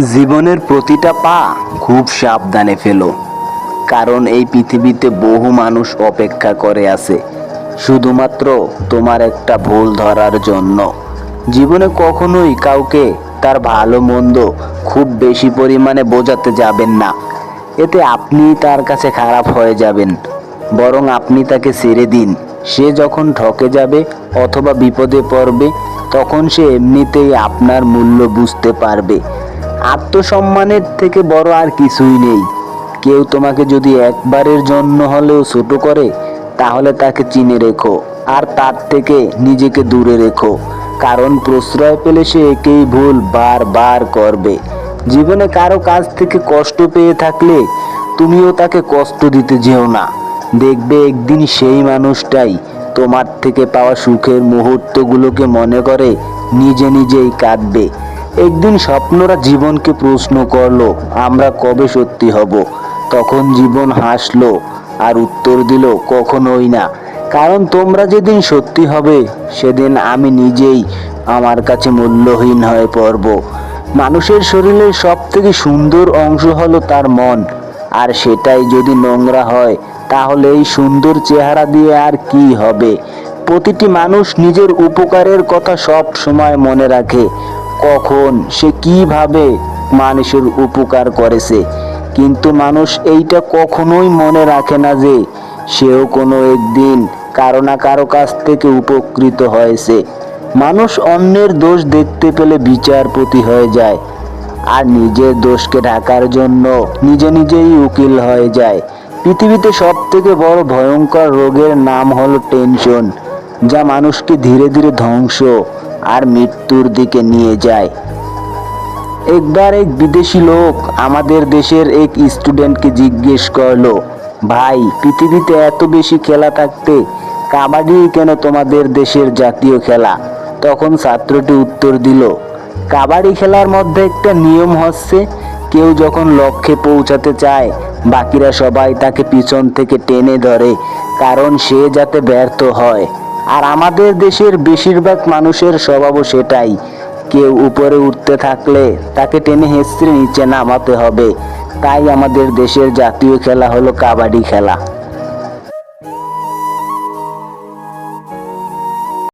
জীবনের প্রতিটা পা খুব সাবধানে ফেলো, কারণ এই পৃথিবীতে বহু মানুষ অপেক্ষা করে আছে, শুধুমাত্র তোমার একটা ভুল ধরার জন্য। জীবনে কখনোই কাউকে তার ভালো মন্দ খুব বেশি পরিমাণে বোঝাতে যাবেন না। এতে আপনি তার কাছে খারাপ হয়ে যাবেন, বরং আপনি তাকে ছেড়ে দিন। সে যখন ঠকে যাবে অথবা বিপদে পড়বে, তখন সে এমনিতেই আপনার মূল্য বুঝতে পারবে। আত্মসম্মানের থেকে বড় আর কিছুই নেই। কেউ তোমাকে যদি একবারের জন্য হলেও ছোট করে, তাহলে তাকে চিনে রেখো আর তার থেকে নিজেকে দূরে রেখো। কারণ প্রশ্রয় পেলে সে একেই ভুল বারবার করবে। জীবনে কারও কাছ থেকে কষ্ট পেয়ে থাকলে তুমিও তাকে কষ্ট দিতে যেও না। দেখবে একদিন সেই মানুষটাই তোমার থেকে পাওয়া সুখের মুহূর্তগুলোকে মনে করে নিজে নিজেই কাঁদবে। একদিন স্বপ্নরা জীবনকে প্রশ্ন করল, আমরা কবে সত্যি হব? তখন জীবন হাসলো আর উত্তর দিল, কখনোই না। কারণ তোমরা যেদিন সত্যি হবে, সেদিন আমি নিজেই আমার কাছে মূল্যহীন হয়ে পড়ব। মানুষের শরীরের সব থেকে সুন্দর অংশ হলো তার মন। আর সেটাই যদি নোংরা হয়, তাহলে এই সুন্দর চেহারা দিয়ে আর কি হবে? প্রতিটি মানুষ নিজের উপকারের কথা সব সময় মনে রাখে। কখন সে কীভাবে মানুষের উপকার করেছে। কিন্তু মানুষ এইটা কখনোই মনে রাখে না যে সেও কোনো একদিন কারও না কারও কাছ থেকে উপকৃত হয়েছে। মানুষ অন্যের দোষ দেখতে পেলে বিচারপতি হয়ে যায় আর নিজের দোষকে ঢাকার জন্য নিজে নিজেই উকিল হয়ে যায়। পৃথিবীতে সব থেকে বড় ভয়ঙ্কর রোগের নাম হলো টেনশন, যা মানুষকে ধীরে ধীরে ধ্বংস আর মৃত্যুর দিকে নিয়ে যায়। একবার এক বিদেশি লোক আমাদের দেশের এক স্টুডেন্টকে জিজ্ঞেস করল, ভাই, পৃথিবীতে এত বেশি খেলা থাকতে কাবাডি কেন তোমাদের দেশের জাতীয় খেলা? তখন ছাত্রটি উত্তর দিল, কাবাডি খেলার মধ্যে একটা নিয়ম হচ্ছে, কেউ যখন লক্ষ্যে পৌঁছাতে চায়, বাকিরা সবাই তাকে পিছন থেকে টেনে ধরে, কারণ সে যাতে ব্যর্থ হয়। আর আমাদের দেশের বেশিরভাগ মানুষের স্বভাবও সেটাই। কেউ উপরে উঠতে থাকলে তাকে টেনে হেঁচড়ে নিচে নামাতে হবে। তাই আমাদের দেশের জাতীয় খেলা হলো কাবাডি খেলা।